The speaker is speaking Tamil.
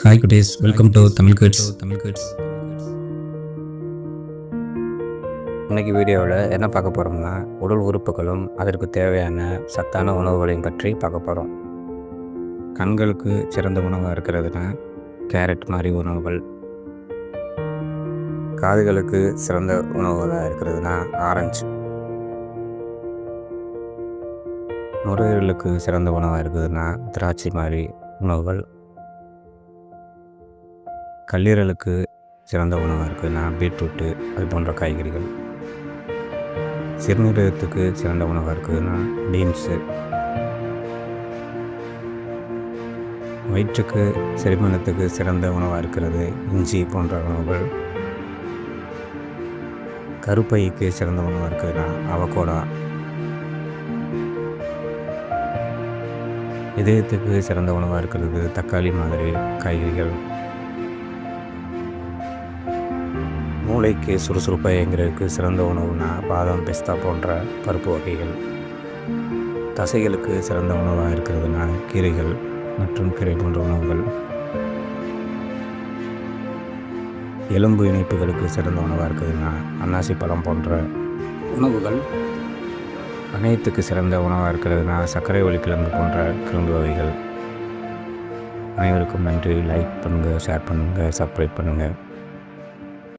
ஹாய் குட்டீஸ் welcome to Tamil kids Tamil kids இன்னைக்கு வீடியோவில் என்ன பார்க்க போகிறோம்னா உடல் உறுப்புகளும் அதற்கு தேவையான சத்தான உணவுகளையும் பற்றி பார்க்க போகிறோம் கண்களுக்கு சிறந்த உணவாக இருக்கிறதுனா கேரட் மாதிரி உணவுகள். காதுகளுக்கு சிறந்த உணவுகளாக இருக்கிறதுனா ஆரஞ்சு. நுரையீரலுக்கு சிறந்த உணவாக இருக்குதுன்னா திராட்சை மாதிரி உணவுகள். கல்லீரலுக்கு சிறந்த உணவாக இருக்குதுன்னா பீட்ரூட்டு அது போன்ற காய்கறிகள். சிறுநீரகத்துக்கு சிறந்த உணவாக இருக்குதுன்னா பீன்ஸு. வயிற்றுக்கு செரிமானத்துக்கு சிறந்த உணவாக இருக்கிறது. இஞ்சி போன்ற உணவுகள். கருப்பைக்கு சிறந்த உணவாக இருக்குதுன்னா அவகோடா. இதயத்துக்கு சிறந்த உணவாக இருக்கிறது தக்காளி மாதிரி காய்கறிகள். மூளைக்கு சுறுசுறுப்பாக இயங்குறதுக்கு சிறந்த உணவுனா பாதாம் பிஸ்தா போன்ற பருப்பு வகைகள். தசைகளுக்கு சிறந்த உணவாக இருக்கிறதுனா கீரைகள் மற்றும் கீரை போன்ற உணவுகள். எலும்பு இணைப்புகளுக்கு சிறந்த உணவாக இருக்குதுன்னா அன்னாசி பழம் போன்ற உணவுகள். அனைத்துக்கு சிறந்த உணவாக இருக்கிறதுனா சர்க்கரை ஒளிக்கிழங்கு போன்ற கிழங்கு வகைகள். அனைவருக்கும் நன்றி. லைக் பண்ணுங்கள் ஷேர் பண்ணுங்கள் சப்ஸ்கிரைப் பண்ணுங்கள்